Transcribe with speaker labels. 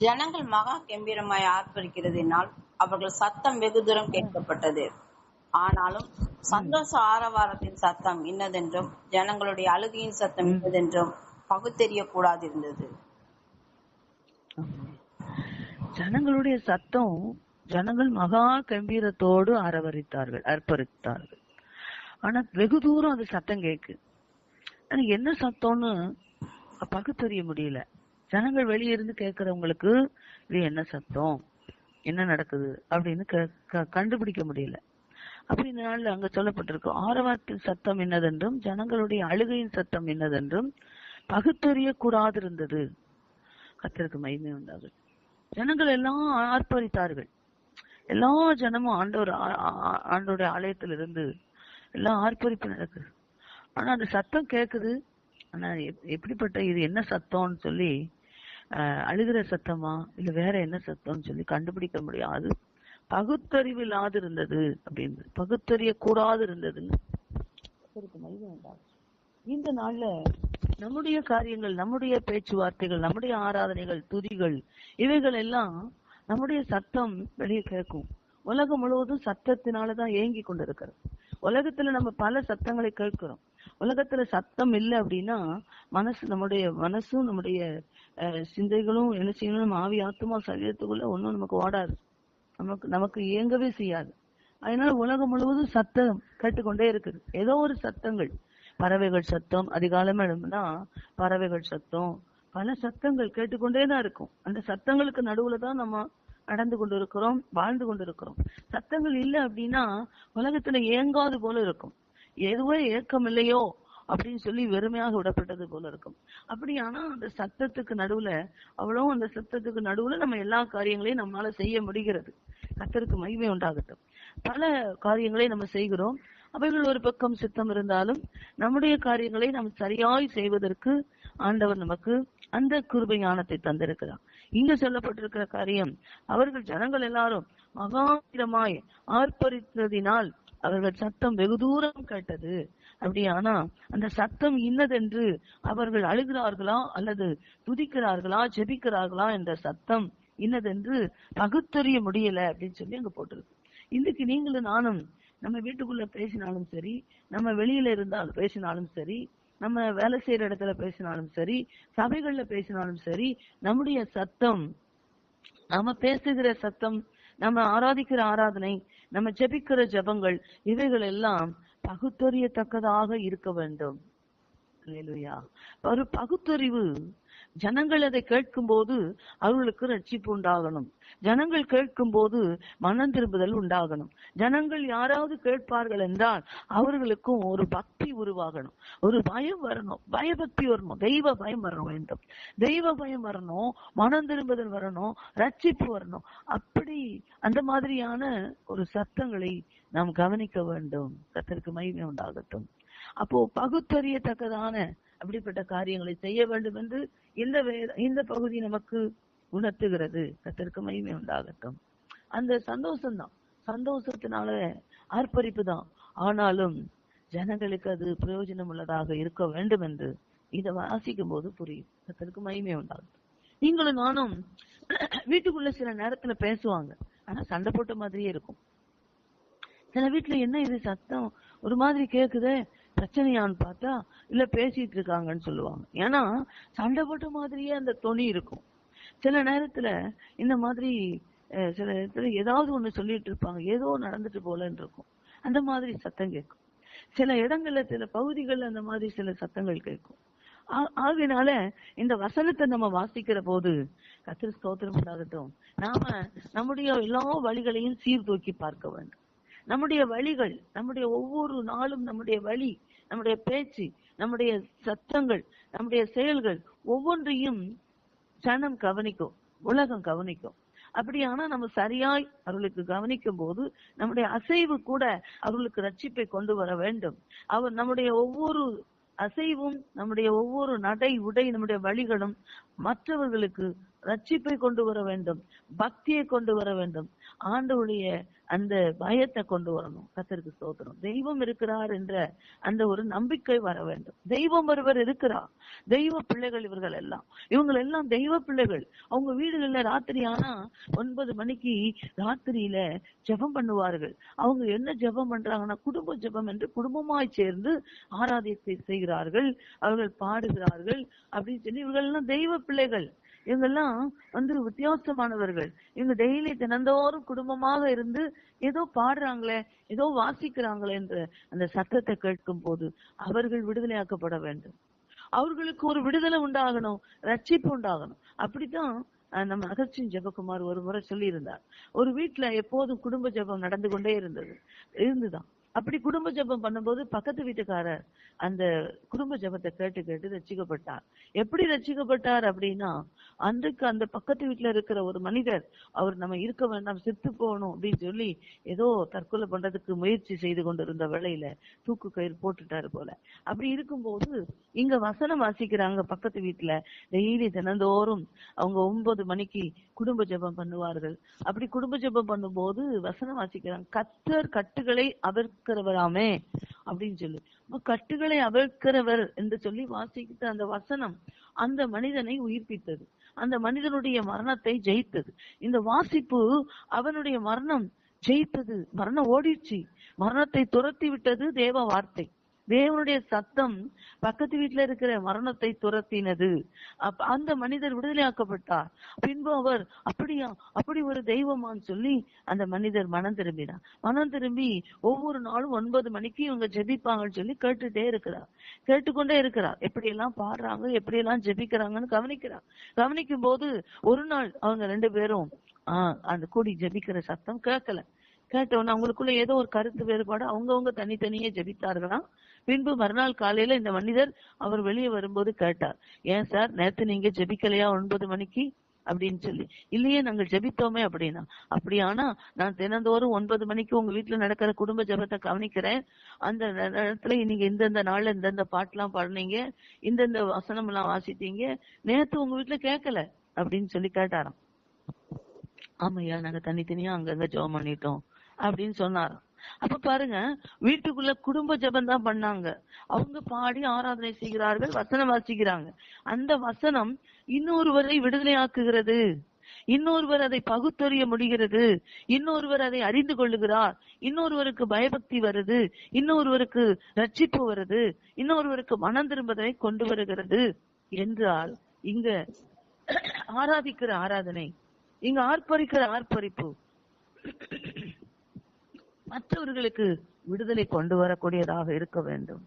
Speaker 1: ஜனங்கள் மகா கம்பீரமாய் ஆர்ப்பரிக்கிறதினால் அவர்கள் சத்தம் வெகு தூரம் கேட்கப்பட்டது. ஆனாலும் சந்தோஷ ஆரவாரத்தின் சத்தம் இன்னதென்றும் ஜனங்களுடைய அழுகையின் சத்தம் இன்னதென்றும் பகுத்தெறிய கூடாதிருந்தது
Speaker 2: ஜனங்களுடைய சத்தம் ஜனங்கள் மகா கம்பீரத்தோடு ஆரவரித்தார்கள் அர்ப்பரித்தார்கள். ஆனா வெகு தூரம் அது சத்தம் கேக்கு ஆனா என்ன சத்தம்னு பகுத்தறிய முடியல. ஜனங்கள் வெளியே இருந்து கேக்குறவங்களுக்கு இது என்ன சத்தம்? என்ன நடக்குது? அப்படின்னு க- கண்டுபிடிக்க முடியல. அப்ப இந்த நாள்ல அங்க சொல்லப்பட்டிருக்கு ஆரவாரத்தின் சத்தம் என்னதென்றும் ஜனங்களுடைய அழுகையின் சத்தம் என்னதென்றும் பகுத்தறிய கூடாதிருந்தது. கத்திற்கு மகிமை உண்டாகுது ஜனங்கள் எல்லாம் ஆர்ப்பரித்தார்கள். எல்லா ஜனமும் ஆண்டவர் ஆ- ஆ- ஆலயத்துல இருந்து எல்லாம் ஆர்ப்பரிப்பு நடக்குது. ஆனா அந்த சத்தம் கேக்குது. ஆனா எப்- எப்படிப்பட்ட இது என்ன சத்தம்னு சொல்லி அழுகிற சத்தமா? இல்ல வேற என்ன சத்தம்னு சொல்லி கண்டுபிடிக்க முடியாது. பகுத்தறிவு இல்லாது இருந்தது அப்படின்னு பகுத்தறிய கூடாது இருந்ததுன்னு. இந்த நாள்ல நம்முடைய காரியங்கள் நம்முடைய பேச்சுவார்த்தைகள் நம்முடைய ஆராதனைகள் துதிகள் இவைகள் எல்லாம் நம்முடைய சத்தம் வெளியே கேட்கும். உலகம் முழுவதும் சத்தத்தினாலதான் ஏங்கி கொண்டிருக்கிறது. உலகத்துல நம்ம பல சத்தங்களை கேட்கிறோம். உலகத்துல சத்தம் இல்லை அப்படின்னா மனசு நம்முடைய மனசும் நம்முடைய அஹ், சிந்தைகளும் என்ன செய்யணும் நம்ம ஆவி ஆத்மா சரீரத்துக்குள்ள ஒன்றும் நமக்கு ஓடாது நமக்கு நமக்கு இயங்கவே செய்யாது. அதனால உலகம் முழுவதும் சத்தம் கேட்டுக்கொண்டே இருக்குது. ஏதோ ஒரு சத்தங்கள். பறவைகள் சத்தம் அதிகாலமா பறவைகள் சத்தம் பல சத்தங்கள் கேட்டுக்கொண்டே தான் இருக்கும். அந்த சத்தங்களுக்கு நடுவுல தான் நம்ம நடந்து கொண்டிருக்கிறோம் வாழ்ந்து கொண்டு இருக்கிறோம் சத்தங்கள் இல்லை அப்படின்னா உலகத்துல ஏங்காது போல இருக்கும். எதுவோ ஏக்கம் இல்லையோ அப்படின்னு சொல்லி வெறுமையாக விடப்பட்டது போல இருக்கும். அப்படியானா அந்த சத்தத்துக்கு நடுவுல அவ்வளவு அந்த சத்தத்துக்கு நடுவுல நம்ம எல்லா காரியங்களையும் நம்மளால செய்ய முடிகிறது. கத்தருக்கு மகிமை உண்டாகட்டும். பல காரியங்களை நம்ம செய்கிறோம். அவைகள் ஒரு பக்கம் சித்தம் இருந்தாலும் நம்முடைய காரியங்களை நாம் சரியாய் செய்வதற்கு ஆண்டவர் நமக்கு அந்த கிருபை ஞானத்தை தந்திருக்கிறார். இங்க சொல்லப்பட்டிருக்கிற காரியம் அவர்கள் ஜனங்கள் எல்லாரும் மகாந்திரமாய் ஆர்ப்பரித்ததினால் அவர்கள் சத்தம் வெகு தூரம் கேட்டது. அப்படியானா அந்த சத்தம் இன்னதென்று அவர்கள் அழுகிறார்களா அல்லது துதிக்கிறார்களா ஜெபிக்கிறார்களா என்ற சத்தம் இன்னதென்று பகுத்தறிய முடியல அப்படின்னு சொல்லி அங்க போட்டிருக்கு. இன்னைக்கு நீங்களும் நானும் நம்ம வீட்டுக்குள்ள பேசினாலும் சரி நம்ம வெளியில இருந்தாலும் பேசினாலும் சரி நம்ம வேலை செய்யற இடத்துல பேசினாலும் சரி சபைகள்ல பேசினாலும் சரி நம்முடைய சத்தம் நம்ம பேசுகிற சத்தம் நம்ம ஆராதிக்கிற ஆராதனை நம்ம ஜெபிக்கிற ஜெபங்கள் இவைகள் எல்லாம் பகுத்தறியத்தக்கதாக இருக்க வேண்டும். ஒரு பகுத்தறிவு ஜனங்கள் அதை கேட்கும் போது அவர்களுக்கு ரட்சிப்பு உண்டாகணும். ஜனங்கள் கேட்கும் போது மனம் திரும்புதல் உண்டாகணும். ஜனங்கள் யாராவது கேட்பார்கள் என்றால் அவர்களுக்கும் ஒரு பக்தி உருவாகணும். ஒரு பயம் வரணும். பயபக்தி வரணும். தெய்வ பயம் வர வேண்டும். தெய்வ பயம் வரணும். மனம் திரும்புதல் வரணும். ரட்சிப்பு வரணும். அப்படி அந்த மாதிரியான ஒரு சத்தங்களை நாம் கவனிக்க வேண்டும். கத்திற்கு மகிமை உண்டாகட்டும். அப்போ பகுத்தறியத்தக்கதான அப்படிப்பட்ட காரியங்களை செய்ய வேண்டும் என்று இந்த இந்த பகுதி நமக்கு உணர்த்துகிறது. கத்திற்கு மகிமை உண்டாகட்டும். அந்த சந்தோஷம்தான். சந்தோஷத்தினால ஆர்ப்பரிப்பு தான். ஆனாலும் ஜனங்களுக்கு அது பிரயோஜனம் உள்ளதாக இருக்க வேண்டும் என்று இதை வாசிக்கும் போது புரியும். கத்திற்கு மகிமை உண்டாகட்டும். நீங்களும் நானும் வீட்டுக்குள்ள சில நேரத்துல பேசுவாங்க. ஆனா சண்டை போட்ட மாதிரியே இருக்கும். சில வீட்டுல என்ன இது சத்தம்? ஒரு மாதிரி கேக்குதே. பிரச்சனையான்னு பார்த்தா இல்ல பேசிட்டு இருக்காங்கன்னு சொல்லுவாங்க. ஏன்னா சண்டை போட்ட மாதிரியே அந்த துணி இருக்கும். சில நேரத்துல இந்த மாதிரி சில இடத்துல ஏதாவது ஒண்ணு சொல்லிட்டு இருப்பாங்க ஏதோ நடந்துட்டு போலன்னு இருக்கும். அந்த மாதிரி சத்தம் கேட்கும். சில இடங்கள்ல சில பகுதிகள்ல அந்த மாதிரி சில சத்தங்கள் கேட்கும். ஆ- இந்த வசனத்தை நம்ம வாசிக்கிற போது கத்திர ஸ்தோத்திரம் உண்டாகட்டும். நாம நம்முடைய எல்லா வழிகளையும் சீர்தூக்கி பார்க்க வேண்டும். நம்முடைய வழிகள் நம்முடைய ஒவ்வொரு நாளும் நம்முடைய வழி நம்முடைய பேச்சு நம்முடைய சத்தங்கள் நம்முடைய செயல்கள் ஒவ்வொன்றையும் ஜனம் கவனிக்கும் உலகம் கவனிக்கும். அப்படியானா நம்ம சரியாய் அவர்களுக்கு கவனிக்கும் போது நம்முடைய அசைவு கூட அவர்களுக்கு ரட்சிப்பை கொண்டு வர வேண்டும். அவர் நம்முடைய ஒவ்வொரு அசைவும் நம்முடைய ஒவ்வொரு நடை உடை நம்முடைய வழிகளும் மற்றவர்களுக்கு ரட்சிப்பை கொண்டு வர வேண்டும் பக்தியை கொண்டு வர வேண்டும். ஆண்டவுடைய அந்த பயத்தை கொண்டு வரணும். கத்தருக்கு ஸ்தோத்திரம். தெய்வம் இருக்கிறார் என்ற அந்த ஒரு நம்பிக்கை வர வேண்டும். தெய்வம் ஒருவர் இருக்கிறார். தெய்வ பிள்ளைகள் இவர்கள் எல்லாம். இவங்க எல்லாம் தெய்வ பிள்ளைகள். அவங்க வீடுகள்ல ராத்திரி ஆனா ஒன்பது மணிக்கு ராத்திரியில ஜெபம் பண்ணுவார்கள். அவங்க என்ன ஜெபம் பண்றாங்கன்னா குடும்ப ஜெபம் என்று குடும்பமாய் சேர்ந்து ஆராதியத்தை செய்கிறார்கள். அவர்கள் பாடுகிறார்கள். அப்படின்னு சொல்லி இவர்கள் எல்லாம் தெய்வ பிள்ளைகள். இவங்கெல்லாம் வந்து வித்தியாசமானவர்கள். இவங்க டெய்லி தினந்தோறும் குடும்பமாக இருந்து ஏதோ பாடுறாங்களே ஏதோ வாசிக்கிறாங்களே என்ற அந்த சத்தத்தை கேட்கும் போது அவர்கள் விடுதலையாக்கப்பட வேண்டும். அவர்களுக்கு ஒரு விடுதலை உண்டாகணும் ரட்சிப்பு உண்டாகணும். அப்படித்தான் நம்ம அகஸ்டின் ஜெபகுமார் ஒரு முறை சொல்லியிருந்தார். ஒரு வீட்டுல எப்போதும் குடும்ப ஜெபம் நடந்து கொண்டே இருந்தது. இருந்துதான். அப்படி குடும்ப ஜெபம் பண்ணும்போது பக்கத்து வீட்டுக்காரர் அந்த குடும்ப ஜெபத்தை கேட்டு கேட்டு ரசிக்கப்பட்டார் எப்படி ரட்சிக்கப்பட்டார் அப்படின்னா அன்றைக்கு அந்த பக்கத்து வீட்டுல இருக்கிற ஒரு மனிதர் அவர் நம்ம இருக்க வேண்டாம் செத்து போகணும் அப்படின்னு சொல்லி ஏதோ தற்கொலை பண்றதுக்கு முயற்சி செய்து கொண்டிருந்த வேளையில தூக்கு கயிறு போட்டுட்டாரு போல. அப்படி இருக்கும்போது இங்க வசனம் வாசிக்கிறாங்க பக்கத்து வீட்டுல. டெய்லி தினந்தோறும் அவங்க ஒன்பது மணிக்கு குடும்ப ஜெபம் பண்ணுவார்கள். அப்படி குடும்ப ஜெபம் பண்ணும்போது வசனம் வாசிக்கிறாங்க கத்தர் கட்டுகளை அவர் அவிழ்க்கிறவராமே அப்படின்னு சொல்லி. கட்டுகளை அவிழ்க்கிறவர் என்று சொல்லி வாசிக்கிட்ட அந்த வசனம் அந்த மனிதனை உயிர்ப்பித்தது. அந்த மனிதனுடைய மரணத்தை ஜெயித்தது. இந்த வாசிப்பு அவனுடைய மரணம் ஜெயித்தது. மரணம் ஓடிடுச்சு. மரணத்தை துரத்தி விட்டது தேவ வார்த்தை. தேவனுடைய சத்தம் பக்கத்து வீட்டுல இருக்கிற மரணத்தை துரத்தினது. அந்த மனிதர் விடுதலையாக்கப்பட்டார். பின்பு அவர் அப்படியா அப்படி ஒரு தெய்வமான்னு சொல்லி அந்த மனிதர் மனம் திரும்பினார். மனம் திரும்பி ஒவ்வொரு நாளும் ஒன்பது மணிக்கு இவங்க ஜெபிப்பாங்கன்னு சொல்லி கேட்டுட்டே இருக்கிறார். கேட்டுக்கொண்டே இருக்கிறார். எப்படி எல்லாம் பாடுறாங்க எப்படி எல்லாம் ஜெபிக்கிறாங்கன்னு கவனிக்கிறார். கவனிக்கும் போது ஒரு நாள் அவங்க ரெண்டு பேரும் ஆஹ் அந்த கூடி ஜெபிக்கிற சத்தம் கேட்கல. கேட்டவொன்னு அவங்களுக்குள்ள ஏதோ ஒரு கருத்து வேறுபாடு. அவங்கவங்க தனித்தனியே ஜெபித்தார்களாம். பின்பு மறுநாள் காலையில இந்த மனிதர் அவர் வெளியே வரும்போது கேட்டார் ஏன் சார் நேத்து நீங்க ஜெபிக்கலையா ஒன்பது மணிக்கு? அப்படின்னு சொல்லி இல்லையே நாங்கள் ஜெபித்தோமே அப்படின்னா அப்படியானா நான் தினந்தோறும் ஒன்பது மணிக்கு உங்க வீட்டுல நடக்கிற குடும்ப ஜெபத்தை கவனிக்கிறேன். அந்த நேரத்துல நீங்க இந்தந்த நாள்ல இந்தந்த பாட்டுலாம் பாடினீங்க இந்தந்த வசனம் எல்லாம் வாசித்தீங்க நேத்து உங்க வீட்டுல கேட்கல அப்படின்னு சொல்லி கேட்டாராம். ஆமையா நாங்க தனித்தனியா அங்கங்க ஜெபம் பண்ணிட்டோம். அப்படின்னு சொன்னார். அப்ப பாருங்க வீட்டுக்குள்ள குடும்ப ஜெபம் தான் பண்ணாங்க. அவங்க பாடி ஆராதனை செய்கிறார்கள் வசனம் வாசிக்கிறாங்க. அந்த வசனம் இன்னொருவரை விடுதலையாக்குகிறது இன்னொருவர் அதை பகுத்தறிய முடிகிறது. இன்னொருவர் அதை அறிந்து கொள்ளுகிறார். இன்னொருவருக்கு பயபக்தி வருது. இன்னொருவருக்கு ரட்சிப்பு வருது. இன்னொருவருக்கு மனம் திரும்பதை கொண்டு வருகிறது என்றால் இங்க ஆராதிக்கிற ஆராதனை இங்க ஆர்ப்பரிக்கிற ஆர்ப்பரிப்பு மற்றவர்களுக்கு விடுதலை கொண்டு வரக்கூடியதாக இருக்க வேண்டும்.